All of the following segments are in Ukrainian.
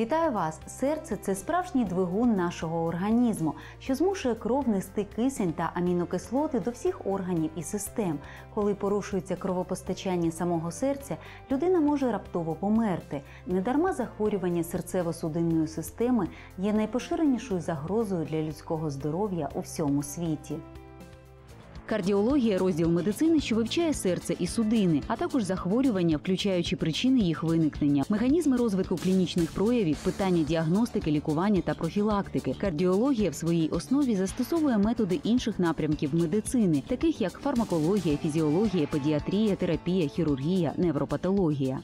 Вітаю вас! Серце це справжній двигун нашого організму, що змушує кров нести кисень та амінокислоти до всіх органів і систем. Коли порушується кровопостачання самого серця, людина може раптово померти. Недарма захворювання серцево-судинної системи є найпоширенішою загрозою для людського здоров'я у всьому світі. Кардіологія розділ медицини, що вивчає серце і судини, а також захворювання, включаючи причини їх виникнення, механізми розвитку клінічних проявів, питання діагностики, лікування та профілактики. Кардіологія в своїй основі застосовує методи інших напрямків медицини, таких як фармакологія, фізіологія, педіатрія, терапія, хірургія, невропатологія.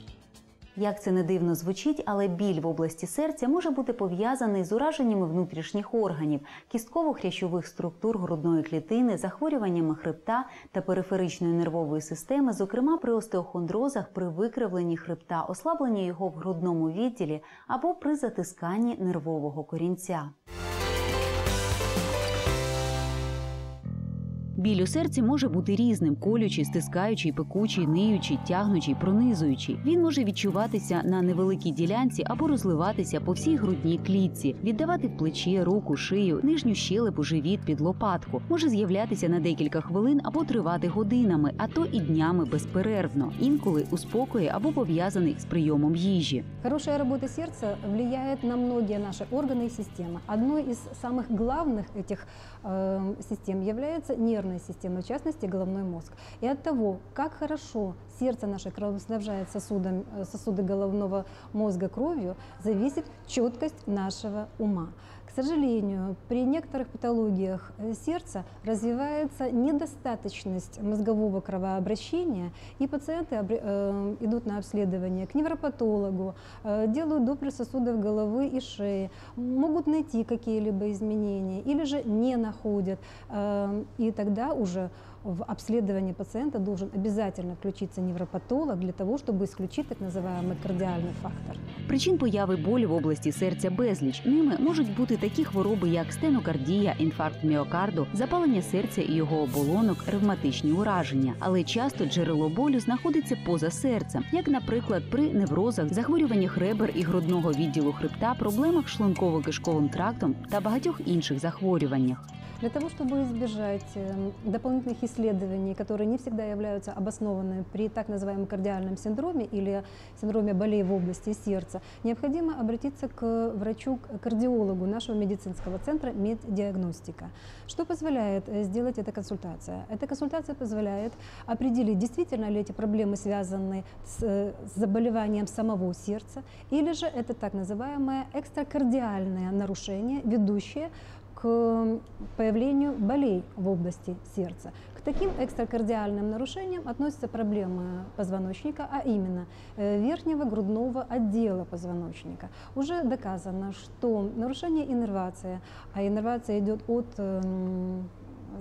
Як це не дивно звучить, але біль в області серця може бути пов'язаний з ураженнями внутрішніх органів, кістково-хрящових структур грудної клітини, захворюваннями хребта та периферичної нервової системи, зокрема при остеохондрозах, при викривленні хребта, ослабленні його в грудному відділі або при затисканні нервового корінця. Біль у серці може бути різним: колючий, стискаючий, пекучий, ниючий, тягнучий, пронизуючий. Він може відчуватися на невеликій ділянці або розливатися по всій грудній клітці, віддавати в плече, руку, шию, нижню щелепу, живіт під лопатку. Може з'являтися на декілька хвилин або тривати годинами, а то і днями безперервно. Інколи у спокої або пов'язаний з прийомом їжі. Хорошая работа сердца влияет на многие наши органы и системы. Одной из самых главных этих э, систем является нервная система, в частности головной мозг. И от того, как хорошо сердце наше кровоснабжает сосудом, э, сосуды головного мозга кровью, зависит четкость нашего ума. Сожалению, при некоторых патологиях э, сердца развивается недостаточность мозгового кровообращения, и пациенты э, идут на обследование к невропатологу, э, делают доплер сосудов головы и шеи, могут найти какие-либо изменения или же не находят. И тогда уже в обследовании пациента должен обязательно включиться невропатолог для того, чтобы исключить так называемый кардиальный фактор. Причин появи болі в області серця безліч. Ними можуть бути такі хвороби, як стенокардія, інфаркт міокарду, запалення серця і його оболонок, ревматичні ураження. Але часто джерело болю знаходиться поза серцем, як, наприклад, при неврозах, захворюваннях ребер і грудного відділу хребта, проблемах з шлунково-кишковим трактом та багатьох інших захворюваннях. Для того, чтобы избежать э, дополнительных исследований, которые не всегда являются обоснованными при так называемом кардиальном синдроме или синдроме болей в области сердца, необходимо обратиться к врачу-кардиологу нашего медицинского центра «Меддиагностика». Что позволяет э, сделать эта консультация? Эта консультация позволяет определить, действительно ли эти проблемы связаны с, э, заболеванием самого сердца, или же это так называемое экстракардиальное нарушение, ведущее появлению болей в области сердца. К таким экстракардиальным нарушениям относятся проблемы позвоночника, а именно э, верхнего грудного отдела позвоночника. Уже доказано, что нарушение иннервации, а иннервация идет от эм,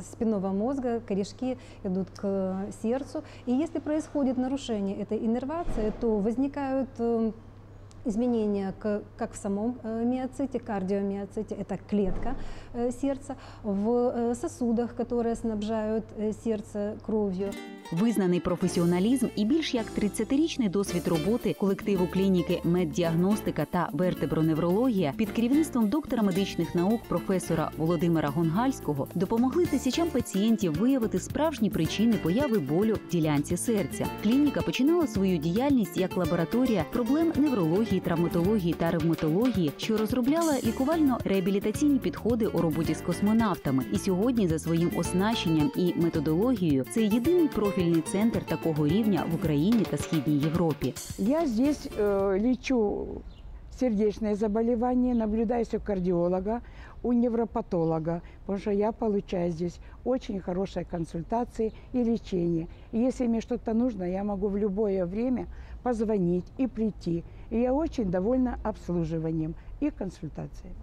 спинного мозга, корешки идут к сердцу. И если происходит нарушение этой иннервации, то возникают э, изменения к- как в самом э, миоците, кардиомиоците, это клетка э, сердца, в э, сосудах, которые снабжают э, сердце кровью. Визнаний професіоналізм і більш як 30-річний досвід роботи колективу клініки меддіагностика та вертеброневрологія під керівництвом доктора медичних наук професора Володимира Гонгальського допомогли тисячам пацієнтів виявити справжні причини появи болю в ділянці серця. Клініка починала свою діяльність як лабораторія проблем неврології, травматології та ревматології, що розробляла лікувально-реабілітаційні підходи у роботі з космонавтами. І сьогодні за своїм оснащенням і методологією це єдиний профільний центр такого рівня в Україні та східній Європі. Я здесь э, лечу сердечные заболевания, наблюдаюсь у кардиолога, у невропатолога, потому что я получаю здесь очень хорошие консультации и лечение. И если мне что-то нужно, я могу в любое время позвонить и прийти. И я очень довольна обслуживанием и консультацией.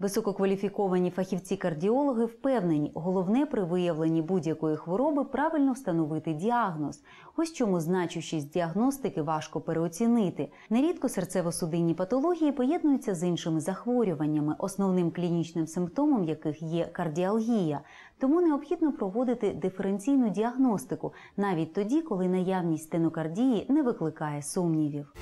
Висококваліфіковані фахівці-кардіологи впевнені, головне при виявленні будь-якої хвороби правильно встановити діагноз. Ось чому значущість діагностики важко переоцінити. Нерідко серцево-судинні патології поєднуються з іншими захворюваннями, основним клінічним симптомом яких є кардіалгія. Тому необхідно проводити диференційну діагностику навіть тоді, коли наявність стенокардії не викликає сумнівів.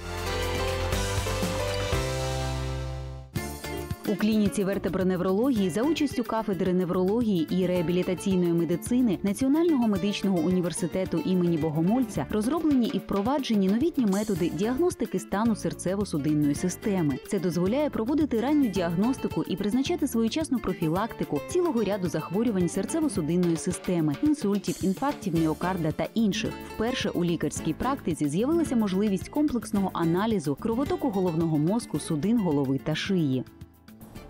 У клініці вертеброневрології за участю кафедри неврології і реабілітаційної медицини Національного медичного університету імені Богомольця розроблені і впроваджені новітні методи діагностики стану серцево-судинної системи. Це дозволяє проводити ранню діагностику і призначати своєчасну профілактику цілого ряду захворювань серцево-судинної системи, інсультів, інфарктів міокарда та інших. Вперше у лікарській практиці з'явилася можливість комплексного аналізу кровотоку головного мозку, судин голови та шиї.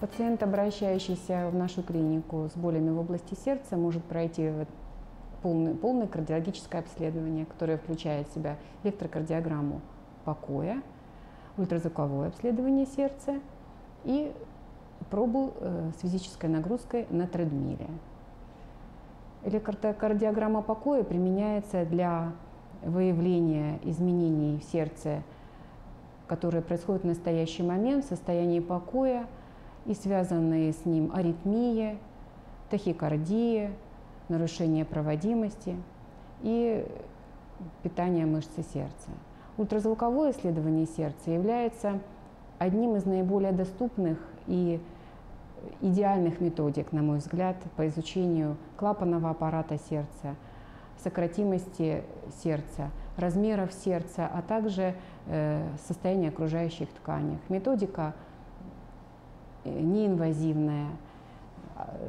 Пациент, обращающийся в нашу клинику с болями в области сердца, может пройти полное, полное кардиологическое обследование, которое включает в себя электрокардиограмму покоя, ультразвуковое обследование сердца и пробу э, с физической нагрузкой на тредмиле. Электрокардиограмма покоя применяется для выявления изменений в сердце, которые происходят в настоящий момент в состоянии покоя и связанные с ним аритмия, тахикардия, нарушение проводимости и питание мышцы сердца. Ультразвуковое исследование сердца является одним из наиболее доступных и идеальных методик, на мой взгляд, по изучению клапанного аппарата сердца, сократимости сердца, размеров сердца, а также э, состояния окружающих тканей. Методика неинвазивная,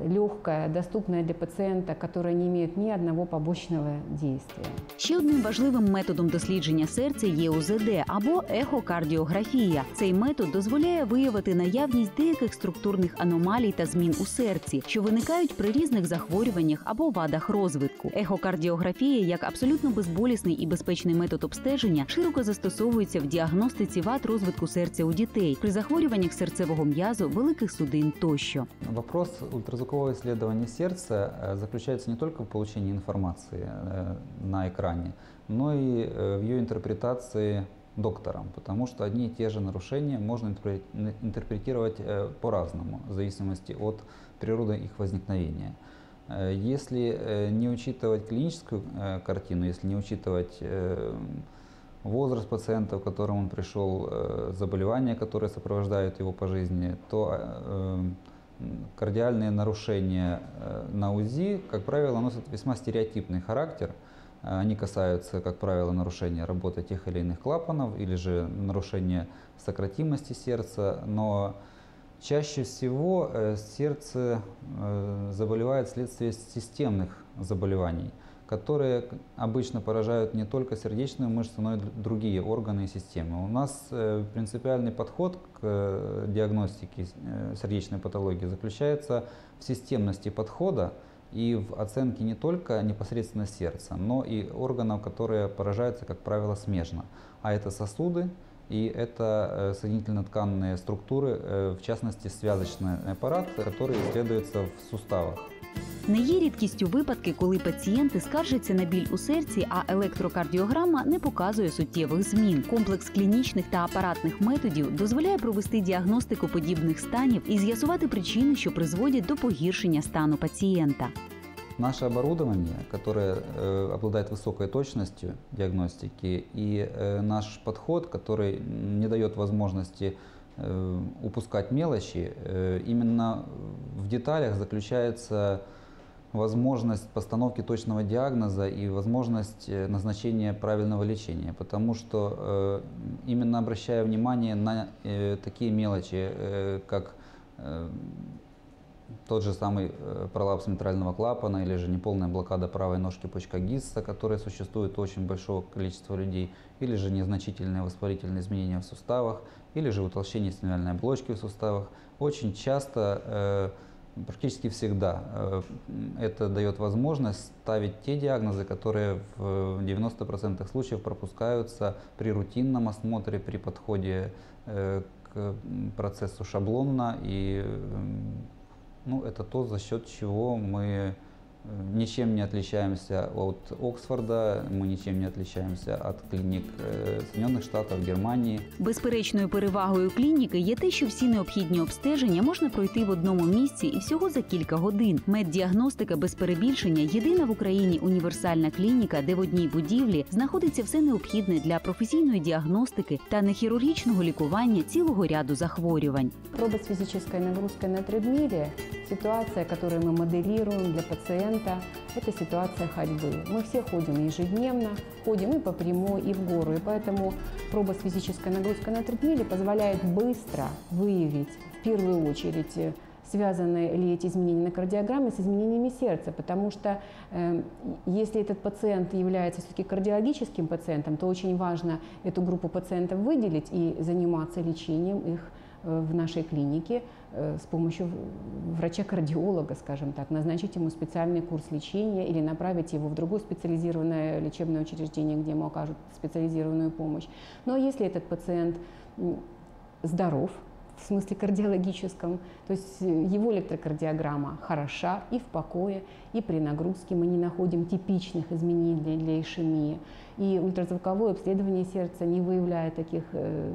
легкая, доступная для пациента, которая не имеет ни одного побочного действия. Ще одним важливим методом дослідження серця є УЗД або ехокардіографія. Цей метод дозволяє виявити наявність деяких структурних аномалій та змін у серці, що виникають при різних захворюваннях або вадах розвитку. Ехокардіографія, як абсолютно безболісний і безпечний метод обстеження, широко застосовується в діагностиці вад розвитку серця у дітей при захворюваннях серцевого м'язу, великих судин тощо. Вопрос ультразвукового исследования сердца э, заключается не только в получении информации э, на экране, но и э, в ее интерпретации доктором, потому что одни и те же нарушения можно интерпре- интерпретировать по-разному, в зависимости от природы их возникновения. Если не учитывать клиническую картину, если не учитывать возраст пациента, к которому он пришел, заболевания, которые сопровождают его по жизни, то кардиальные нарушения э, на УЗИ, как правило, носят весьма стереотипный характер. Э, Они касаются, как правило, нарушения работы тех или иных клапанов или же нарушения сократимости сердца, но чаще всего э, сердце заболевает вследствие системных заболеваний, которые обычно поражают не только сердечную мышцу, но и др- другие органы и системы. У нас э, принципиальный подход к э, диагностике э, сердечной патологии заключается в системности подхода и в оценке не только непосредственно сердца, но и органов, которые поражаются, как правило, смежно. А это сосуды и это э, соединительно-тканные структуры, э, в частности связочный аппарат, который исследуется в суставах. Не є рідкістю випадки, коли пацієнти скаржаться на біль у серці, а електрокардіограма не показує суттєвих змін. Комплекс клінічних та апаратних методів дозволяє провести діагностику подібних станів і з'ясувати причини, що призводять до погіршення стану пацієнта. Наше оборудование, которое э, обладает высокой точностью диагностики, и э, наш подход, который не дает возможности э, упускать мелочи, э, именно в деталях заключается возможность постановки точного диагноза и возможность э, назначения правильного лечения. Потому что э, именно обращая внимание на такие мелочи, как тот же самый э, пролапс митрального клапана или же неполная блокада правой ножки почка Гисса, которая существует у очень большого количества людей, или же незначительные воспалительные изменения в суставах, или же утолщение синевиальной оболочки в суставах. Очень часто, э, практически всегда, э, это дает возможность ставить те диагнозы, которые в 90% случаев пропускаются при рутинном осмотре, при подходе к процессу шаблонно, и ну, это то, за счет чего мы э, ничем не отличаемся от Оксфорда, мы ничем не отличаемся от клиник э, Соединенных Штатов, Германии. Безперечною перевагою клініки є те, що всі необхідні обстеження можна пройти в одному місці і всього за кілька годин. Меддіагностика без перебільшення єдина в Україні універсальна клініка, де в одній будівлі знаходиться все необхідне для професійної діагностики та нехірургічного лікування цілого ряду захворювань. Проба с физической нагрузкой на тредмиле – ситуация, которую мы моделируем для Пациента. Это ситуация ходьбы. Мы все ходим ежедневно, ходим и по прямой, и в гору. И поэтому проба с физической нагрузкой на тредмиле позволяет быстро выявить, в первую очередь, э, связаны ли эти изменения на кардиограмме с изменениями сердца, потому что э, если этот пациент является все-таки кардиологическим пациентом, то очень важно эту группу пациентов выделить и заниматься лечением их в нашей клинике э, с помощью врача-кардиолога, скажем так, назначить ему специальный курс лечения или направить его в другое специализированное лечебное учреждение, где ему окажут специализированную помощь. Но если этот пациент здоров, в смысле кардиологическом, то есть э, его электрокардиограмма хороша и в покое, и при нагрузке мы не находим типичных изменений для, ишемии. И ультразвуковое обследование сердца не выявляет таких, э,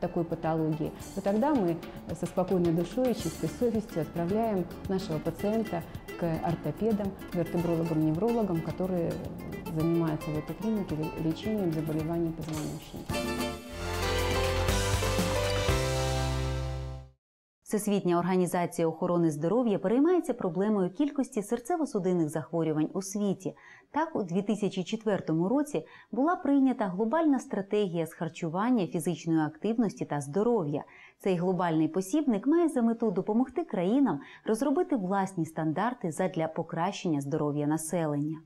такой патологии, то тогда мы со спокойной душой и чистой совестью отправляем нашего пациента к ортопедам, вертебрологам, неврологам, которые занимаются в этой клинике ле- лечением заболеваний позвоночника. Всесвітня організація охорони здоров'я переймається проблемою кількості серцево-судинних захворювань у світі. Так, у 2004 році була прийнята глобальна стратегія з харчування, фізичної активності та здоров'я. Цей глобальний посібник має за мету допомогти країнам розробити власні стандарти задля покращення здоров'я населення.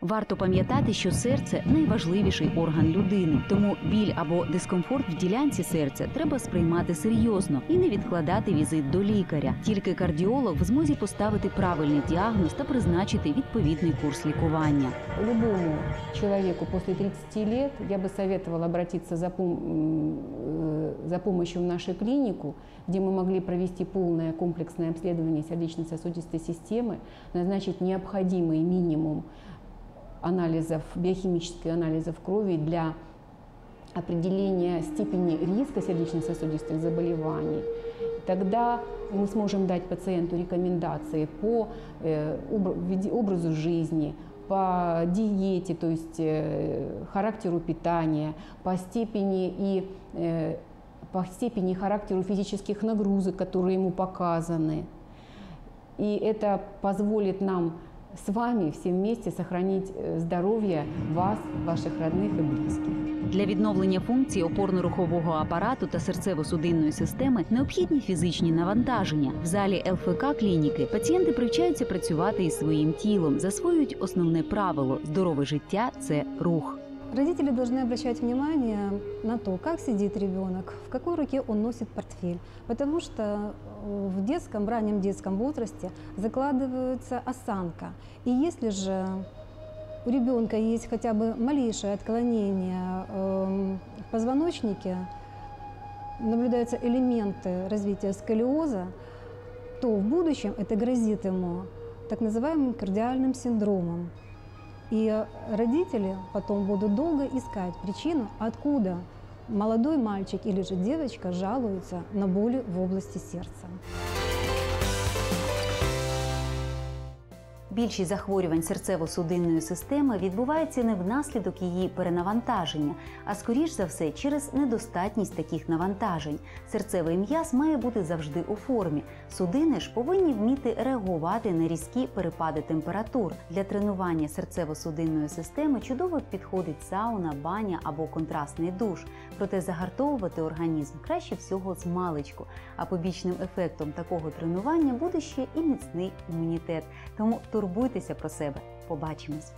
Варто пам'ятати, що серце найважливіший орган людини, тому біль або дискомфорт в ділянці серця треба сприймати серйозно і не відкладати візит до лікаря. Тільки кардіолог в змозі поставити правильний діагноз та призначити відповідний курс лікування. Любому человеку после 30 лет я бы советовала обратиться за, пом- м, э, за помощью в нашу клинику, где мы могли провести полное комплексное обследование сердечно-сосудистой системы, назначить необходимый минимум Анализов, биохимических анализов крови для определения степени риска сердечно-сосудистых заболеваний. Тогда мы сможем дать пациенту рекомендации по э, образу жизни, по диете, то есть э, характеру питания, по степени и э, по степени характеру физических нагрузок, которые ему показаны. И это позволит нам с вами все вместе сохранить э, здоровье вас, ваших родных и близких. Для відновлення функцій опорно-рухового апарату та серцево-судинної системи необхідні фізичні навантаження. В залі ЛФК клініки пацієнти привчаються працювати із своїм тілом, засвоюють основне правило здорове життя це рух. Родители должны обращать внимание на то, как сидит ребенок, в какой руке он носит портфель, потому что э, в детском, раннем детском возрасте закладывается осанка. И если же у ребенка есть хотя бы малейшее отклонение эм, в позвоночнике, наблюдаются элементы развития сколиоза, то в будущем это грозит ему так называемым кардиальным синдромом. И родители потом будут долго искать причину, откуда молодой мальчик или же девочка жалуются на боли в области сердца. Більшість захворювань серцево-судинної системи відбувається не внаслідок її перенавантаження, а скоріш за все через недостатність таких навантажень. Серцевий м'яз має бути завжди у формі. Судини ж повинні вміти реагувати на різкі перепади температур. Для тренування серцево-судинної системи чудово підходить сауна, баня або контрастний душ. Проте загартовувати організм краще всього з маличку. А побічним ефектом такого тренування буде ще і міцний імунітет. Тому турбуйтеся про себе. Побачимось!